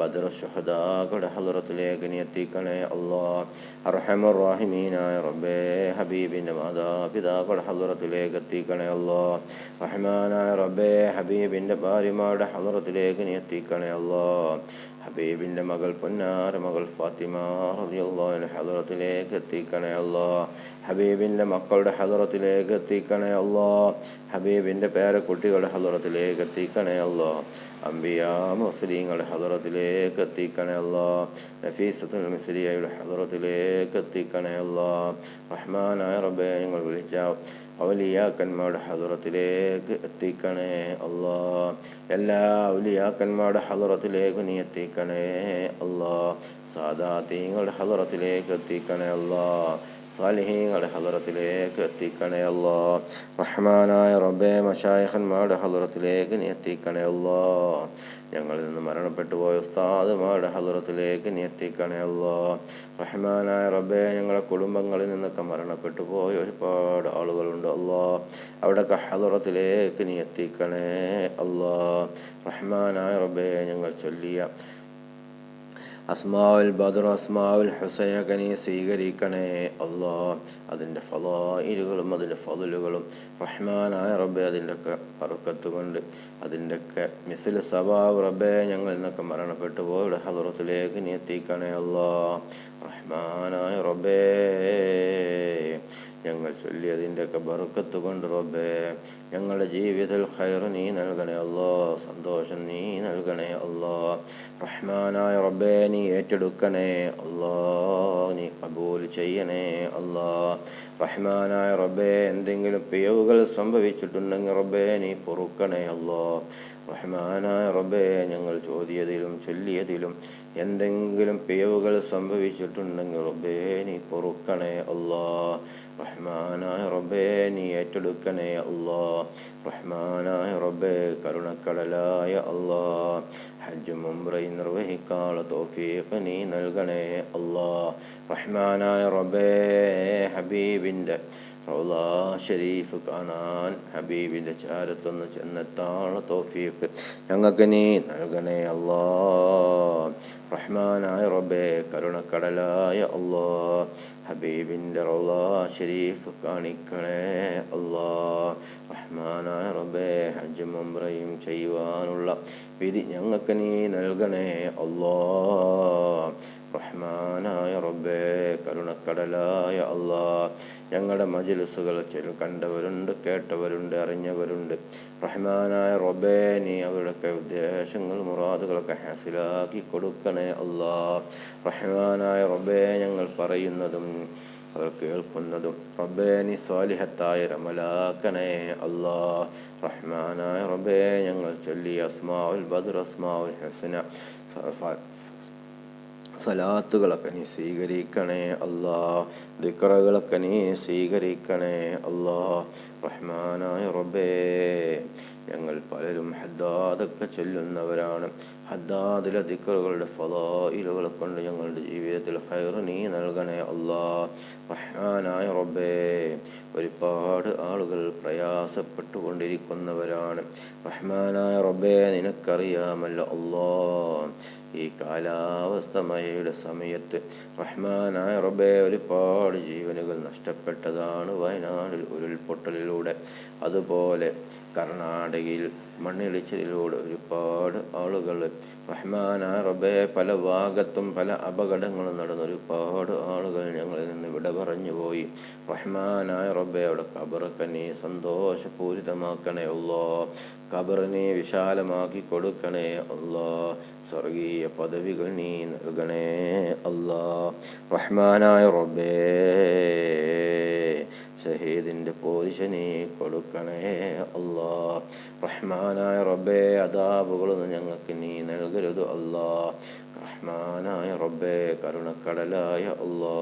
ബദർ ഷുഹദാകളുടെ ഹലറത്തിലേക്ക് നീ എത്തിക്കണേ അള്ളാ അർഹമറാഹിമീനായ റബ്ബേ ഹബീബിന്റെ മാതാപിതാക്കളുടെ ഹലറത്തിലേക്ക് എത്തിക്കണേ അള്ളാ റഹ്മാനായ റബ്ബേ ഹബീബിന്റെ ഭാര്യമാരുടെ ഹലറത്തിലേക്ക് നീ എത്തിക്കണേ അള്ളാ ഹബീബിന്റെ മകൾ പൊന്നാര മകൾ ഫാത്തിമ റളിയല്ലാഹുവിന്റെ ഹദറത്തിലേക്ക് എത്തിക്കണേ അല്ലാ. ഹബീബിന്റെ മക്കളുടെ ഹദറത്തിലേക്ക് എത്തിക്കണേ അല്ലാ. ഹബീബിന്റെ പേരക്കുട്ടികളുടെ ഹദറത്തിലേക്ക് എത്തിക്കണേ അല്ലാ. അമ്പിയാ മുസ്ലിങ്ങളുടെ ഹദറത്തിലേക്ക് എത്തിക്കണേ അല്ലാ. നഫീസത്തുൽ മിസ്ലിയായുടെ ഹദറത്തിലേക്ക് എത്തിക്കണേ അല്ലാ. റഹ്മാനായ റബ്ബെ ഞങ്ങൾ വിളിച്ച ഔലിയാക്കന്മാരുടെ ഹദറത്തിലേക്ക് എത്തിക്കണേ അല്ലാ. എല്ലാ ഔലിയാക്കന്മാരുടെ ഹദറത്തിലേക്ക് നീ എത്തിക്കണേ അല്ലാ. സാദാത്തീങ്ങളുടെ ഹലറത്തിലേക്ക് എത്തിക്കണേ അല്ലാ. സാലിഹീങ്ങളുടെ ഹലറത്തിലേക്ക് എത്തിക്കണേ അല്ലാ. റഹ്മാനായ റബ്ബെ മഷായഹന്മാരുടെ ഹലറത്തിലേക്ക് നീ എത്തിക്കണേ അല്ലാ. ഞങ്ങളിൽ നിന്ന് മരണപ്പെട്ടു പോയ ഉസ്താദുമാരുടെ ഹലറത്തിലേക്ക് നീ എത്തിക്കണേ അല്ലാ. റഹ്മാനായ റബ്ബെ ഞങ്ങളുടെ കുടുംബങ്ങളിൽ നിന്നൊക്കെ മരണപ്പെട്ടു പോയ ഒരുപാട് ആളുകളുണ്ട് അല്ലാ. അവിടെയൊക്കെ ഹലറത്തിലേക്ക് നീ എത്തിക്കണേ അല്ലാ. റഹ്മാനായ റബ്ബെ ഞങ്ങൾ ചൊല്ലിയ അസ്മാവുൽ ബദർ അസ്മാവുൽ ഹുസൈനൊക്കെ നീ സ്വീകരിക്കണേ. അള്ളാ അതിന്റെ ഫലായിലുകളും അതിന്റെ ഫതിലുകളും റഹ്മാനായ റബ്ബെ അതിന്റെയൊക്കെ പറക്കത്തുകൊണ്ട് അതിന്റെയൊക്കെ മിസിൽ സബാവ് റബ്ബെ ഞങ്ങൾ ഇന്നൊക്കെ മരണപ്പെട്ടു പോയുടെ ഹദറത്തിലേക്ക് നീ എത്തിക്കണേ അള്ളാ. ചൊല്ലിയതിന്റെയൊക്കെ ബറുക്കത്ത് കൊണ്ട് റബ്ബേ ഞങ്ങളുടെ ജീവിതത്തിൽ ഖൈർ നീ നൽകണേ അല്ലോ സന്തോഷം നീ നൽകണേ അല്ലോ റഹ്മാനായ റബ്ബേ നീ ഏറ്റെടുക്കണേ അല്ലോ നീ കബൂൽ ചെയ്യണേ അല്ലോ റഹ്മാനായ റബ്ബേ എന്തെങ്കിലും പിയവുകൾ സംഭവിച്ചിട്ടുണ്ടെങ്കിൽ റബ്ബേ നീ പൊറുക്കണേ അല്ലോ റഹ്മാനായ റബ്ബേ ഞങ്ങൾ ചോദിയതിലും ചൊല്ലിയതിലും എന്തെങ്കിലും പിഴവുകൾ സംഭവിച്ചിട്ടുണ്ടെങ്കിൽ റബ്ബേ നീ പൊറുക്കണേ അല്ലാ. റഹ്മാനായ റബ്ബേ നീ ഏറ്റെടുക്കണേ അല്ലാ. റഹ്മാനായ റബ്ബേ കരുണക്കടലായ അല്ലാ. ഹജ്ജ് മുംബ്രൈ നിർവഹിക്കാനുള്ള തോഫീഖ് നീ നൽകണേ അല്ലാ. റഹ്മാനായ റബ്ബേ ഹബീബിന്റെ റൗള ഷരീഫ് കാണാൻ ഹബീബിന്റെ ചാരത്തൊന്ന് ചെന്നെത്താനുള്ള തോഫീക്ക് ഞങ്ങൾക്ക് നീ നൽകണേ അല്ലാ. റഹ്മാനായ റബ്ബേ കരുണക്കടലായ അള്ളാ ഹബീബിന്റെ റൗള ഷെരീഫ് കാണിക്കണേ അള്ളാ. റഹ്മാനായ റബ്ബേ ഹജ്ജ് മുംബ്രയും ചെയ്യുവാനുള്ള വിധി ഞങ്ങൾക്ക് നീ നൽകണേ അല്ലാ റഹ്മാനായ റബ്ബേ കരുണക്കടലായ അള്ളാ. ഞങ്ങളുടെ മജിലിസുകൾ കണ്ടവരുണ്ട് കേട്ടവരുണ്ട് അറിഞ്ഞവരുണ്ട്. റഹ്മാനായ റബ്ബേ നീ അവരുടെയൊക്കെ ഉദ്ദേശങ്ങൾ മുറാദുകളൊക്കെ ഹാസിലാക്കി കൊടുക്കണേ അള്ളാ. റഹ്മാനായ റബ്ബേ ഞങ്ങൾ പറയുന്നതും അവർ കേൾക്കുന്നതും റബ്ബേ നീ സ്വാലിഹത്തായ റമലാക്കണേ അള്ളാ. റഹ്മാനായ റബ്ബേ ഞങ്ങൾ ചൊല്ലി അസ്മാഉൽ ബദർ അസ്മാഉൽ ഹസന. സലാത്തുകളൊക്കെ നീ സ്വീകരിക്കണേ അല്ലാ. ദിക്കറകളൊക്കെ നീ സ്വീകരിക്കണേ അല്ലാ. റഹ്മാനായ റബ്ബേ. ഞങ്ങൾ പലരും ഹദ്ദാദൊക്കെ ചൊല്ലുന്നവരാണ്. ഹദ്ദാദിലെ ദിക്കറുകളുടെ ഫലായിലുകളെ കൊണ്ട് ഞങ്ങളുടെ ജീവിതത്തിൽ ഹൈർ നീ നൽകണേ അല്ലാ റഹ്മാനായ റബ്ബേ ഒരുപാട് ആളുകൾ പ്രയാസപ്പെട്ടുകൊണ്ടിരിക്കുന്നവരാണ്. റഹ്മാനായ റബ്ബേ നിനക്കറിയാമല്ലോ അല്ലാ ഈ കാലാവസ്ഥ മഴയുടെ സമയത്ത് റഹ്മാനായ റബ്ബേ ഒരുപാട് ജീവനുകൾ നഷ്ടപ്പെട്ടതാണ് വയനാടിൽ ഉരുൾപൊട്ടലിലൂടെ. അതുപോലെ കർണാടകയിൽ മണ്ണിടിച്ചിലൂടെ ഒരുപാട് ആളുകൾ റഹ്മാന റബേ പല ഭാഗത്തും പല അപകടങ്ങളും നടന്ന ഒരുപാട് ആളുകൾ ഞങ്ങളിൽ നിന്ന് വിട പറഞ്ഞു പോയി. റഹ്മാനായ റബ്ബേ അവിടെ കബറൊക്കെ നീ സന്തോഷപൂരിതമാക്കണേ ഉള്ളോ കബറിനെ വിശാലമാക്കി കൊടുക്കണേ അല്ലാ സ്വർഗീയ പദവികൾ നീ നൽകണേ അല്ലാ റഹ്മാനായ റബ്ബേ. ഷഹീദിന്റെ പോരിശ നീ കൊടുക്കണേ അല്ലാ. റഹ്മാനായ റബ്ബേ അതാബുകളൊന്നും ഞങ്ങൾക്ക് നീ നൽകരുത് അല്ലാ. റഹ്മാനായ റബ്ബേ കരുണക്കടലായ അല്ലാ.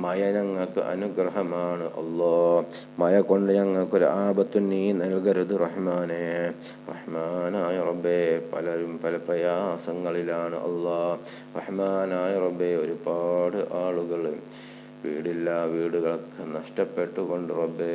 മായ ഞങ്ങൾക്ക് അനുഗ്രഹമാണ് അല്ലോ. മായ കൊണ്ട് ഞങ്ങൾക്കൊരു ആപത്തു നീ നൽകരുത് റഹ്മാനെ. റഹ്മാനായ റബ്ബേ പലരും പല പ്രയാസങ്ങളിലാണ് അല്ലാ. റഹ്മാനായ റബ്ബേ ഒരുപാട് ആളുകൾ വീടില്ല വീടുകളൊക്കെ നഷ്ടപ്പെട്ടുകൊണ്ട് റബ്ബേ.